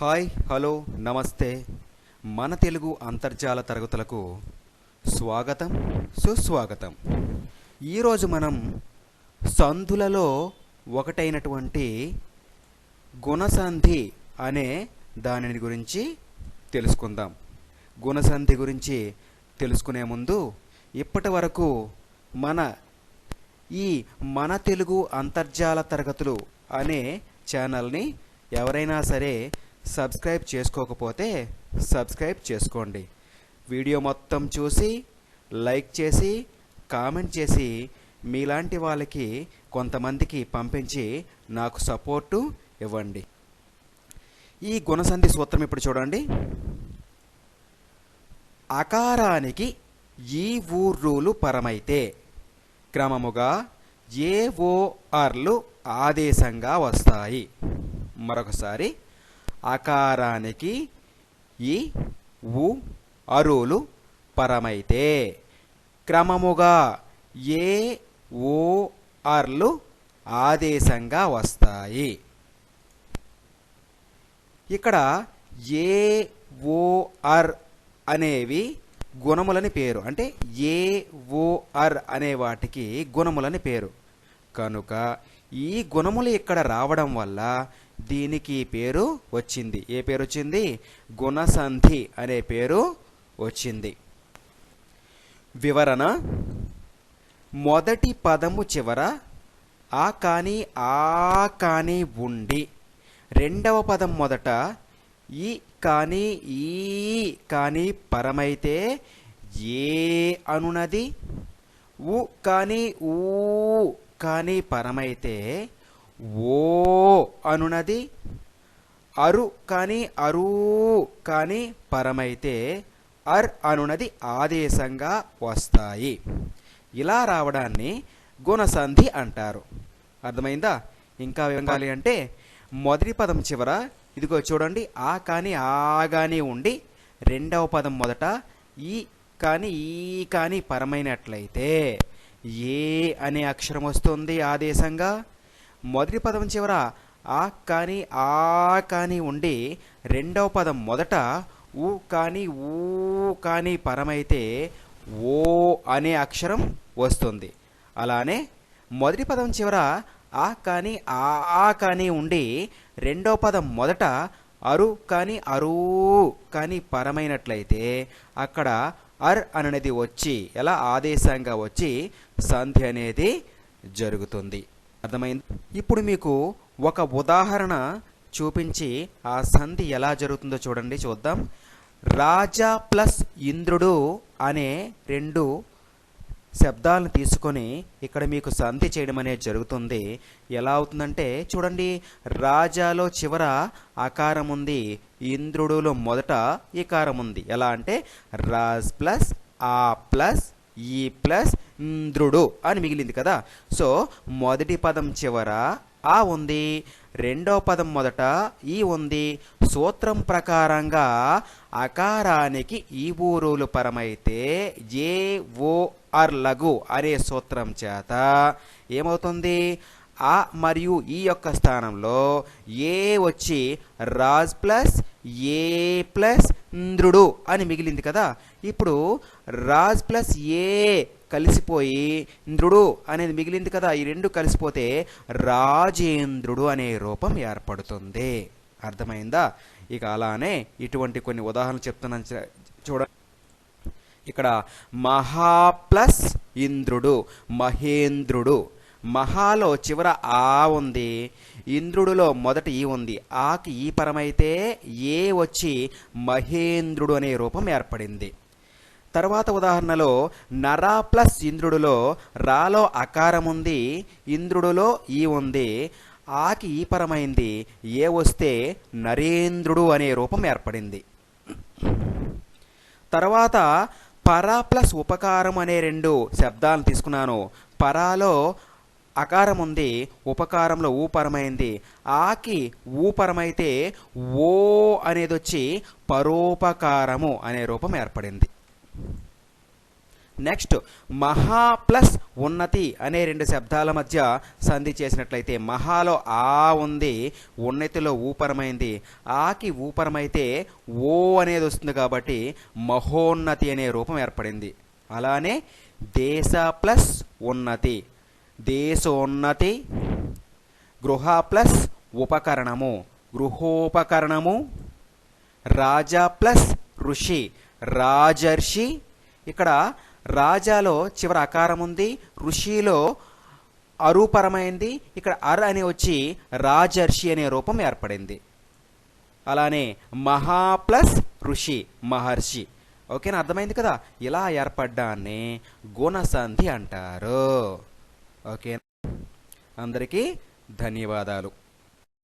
Hi hello నమస్తే. మన తెలుగు అంతర్జాల తరగతులకు స్వాగతం సుస్వాగతం. ఈరోజు మనం సంధులలో ఒకటైనటువంటి గుణసంధి అనే దానిని గురించి తెలుసుకుందాం. గుణసంధి గురించి తెలుసుకునే ముందు ఇప్పటి వరకు మన ఈ మన తెలుగు అంతర్జాల తరగతులు అనే ఛానల్ని ఎవరైనా సరే సబ్స్క్రైబ్ చేసుకోకపోతే సబ్స్క్రైబ్ చేసుకోండి. వీడియో మొత్తం చూసి లైక్ చేసి కామెంట్ చేసి మీలాంటి వాళ్ళకి కొంతమందికి పంపించి నాకు సపోర్టు ఇవ్వండి. ఈ గుణసంధి సూత్రం ఇప్పుడు చూడండి. అకారానికి ఈ ఊర్రులు పరమైతే క్రమముగా ఏ ఓఆర్లు ఆదేశంగా వస్తాయి. మరొకసారి అకారానికి ఈ ఉ అరులు పరమైతే. క్రమముగా ఏ ఓ అర్లు ఆదేశంగా వస్తాయి. ఇక్కడ ఏ ఓ అర్ అనేవి గుణములని పేరు. అంటే ఏ ఓ అర్ అనే వాటికి గుణములని పేరు. కనుక ఈ గుణములు ఇక్కడ రావడం వల్ల దీనికి పేరు వచ్చింది. ఏ పేరు వచ్చింది? గుణసంధి అనే పేరు వచ్చింది. వివరణ మొదటి పదము చివర ఆ కానీ ఆ కానీ ఉండి రెండవ పదం మొదట ఈ కానీ ఈ కానీ పరమైతే ఏ అనునది? ఉ కానీ ఊ కానీ పరమైతే ఓ అనునది అరు కానీ అరు కానీ పరమైతే అర్ అనునది ఆదేశంగా వస్తాయి. ఇలా రావడాన్ని గుణసంధి అంటారు. అర్థమైందా? ఇంకా వివరాలి అంటే మొదటి పదం చివర ఇదిగో చూడండి ఆ కానీ ఆ కానీ ఉండి రెండవ పదం మొదట ఈ కానీ ఈ కానీ పరమైనట్లయితే ఏ అనే అక్షరం వస్తుంది ఆదేశంగా మొదటి పదం చివర ఆ కానీ ఆ కానీ ఉండి రెండవ పదం మొదట ఊ కానీ ఊ కానీ పరమైతే ఓ అనే అక్షరం వస్తుంది. అలానే మొదటి పదం చివర ఆ కానీ ఆ ఆ కానీ ఉండి రెండో పదం మొదట అరు కానీ అరు కానీ పరమైనట్లయితే అక్కడ అర్ అనేది వచ్చి ఎలా? ఆదేశంగా వచ్చి సంధి అనేది జరుగుతుంది. అర్థమైంది? ఇప్పుడు మీకు ఒక ఉదాహరణ చూపించి ఆ సంధి ఎలా జరుగుతుందో చూడండి చూద్దాం. రాజా ప్లస్ ఇంద్రుడు అనే రెండు శబ్దాలను తీసుకొని ఇక్కడ మీకు సంధి చేయడం అనేది జరుగుతుంది. ఎలా అవుతుందంటే చూడండి రాజాలో చివర అకారం ఉంది. ఇంద్రుడులో మొదట ఈకారం ఉంది. ఎలా అంటే రాజ్ ప్లస్ ఆ ప్లస్ ఈ ప్లస్ ఇంద్రుడు అని మిగిలింది కదా. సో మొదటి పదం చివర ఆ ఉంది రెండో పదం మొదట ఈ ఉంది. సూత్రం ప్రకారంగా అకారానికి ఈ ఊరులు పరమైతే ఏ ఓ ఆర్ లఘు అనే సూత్రం చేత ఏమవుతుంది? ఆ మరియు ఈ యొక్క స్థానంలో ఏ వచ్చి రాజ్ ప్లస్ ఏ ప్లస్ ఇంద్రుడు అని మిగిలింది కదా. ఇప్పుడు రాజ్ ప్లస్ ఏ కలిసిపోయి ఇంద్రుడు అనేది మిగిలింది కదా. ఈ రెండు కలిసిపోతే రాజేంద్రుడు అనే రూపం ఏర్పడుతుంది. అర్థమైందా? ఇక అలానే ఇటువంటి కొన్ని ఉదాహరణలు చెప్తున్నాను చూడ ఇక్కడ మహా ప్లస్ ఇంద్రుడు మహేంద్రుడు మహాలో చివర ఆ ఉంది ఇంద్రుడిలో మొదటి ఈ ఉంది. ఆకి ఈ పరమైతే ఏ వచ్చి మహేంద్రుడు అనే రూపం ఏర్పడింది. తర్వాత ఉదాహరణలో నరా ప్లస్ ఇంద్రుడిలో రాలో అకారం ఉంది ఇంద్రుడిలో ఈ ఉంది. ఆకి ఈ పరమైంది ఏ వస్తే నరేంద్రుడు అనే రూపం ఏర్పడింది. తర్వాత పరా ప్లస్ ఉపకారం అనే రెండు శబ్దాలను తీసుకున్నాను. పరాలో అకారం ఉంది ఉపకారంలో ఊపరమైంది. ఆకి ఊపరమైతే ఓ అనేది వచ్చి పరోపకారము అనే రూపం ఏర్పడింది. నెక్స్ట్ మహా ప్లస్ ఉన్నతి అనే రెండు శబ్దాల మధ్య సంధి చేసినట్లయితే మహాలో ఆ ఉంది ఉన్నతిలో ఊపరమైంది. ఆకి ఊపరమైతే ఓ అనేది వస్తుంది కాబట్టి మహోన్నతి అనే రూపం ఏర్పడింది. అలానే దేశ ప్లస్ ఉన్నతి దేశోన్నతి గృహ ప్లస్ ఉపకరణము. గృహోపకరణము రాజా ప్లస్ ఋషి రాజర్షి. ఇక్కడ రాజాలో చివరి అకారం ఉంది ఋషిలో అరూపరమైంది ఇక్కడ అర్ అని వచ్చి రాజర్షి అనే రూపం ఏర్పడింది. అలానే మహా ప్లస్ ఋషి మహర్షి. ఓకేనా? అర్థమైంది కదా? ఇలా ఏర్పడ్డాన్ని గుణసంధి అంటారు. ఓకే. అందరికీ ధన్యవాదాలు.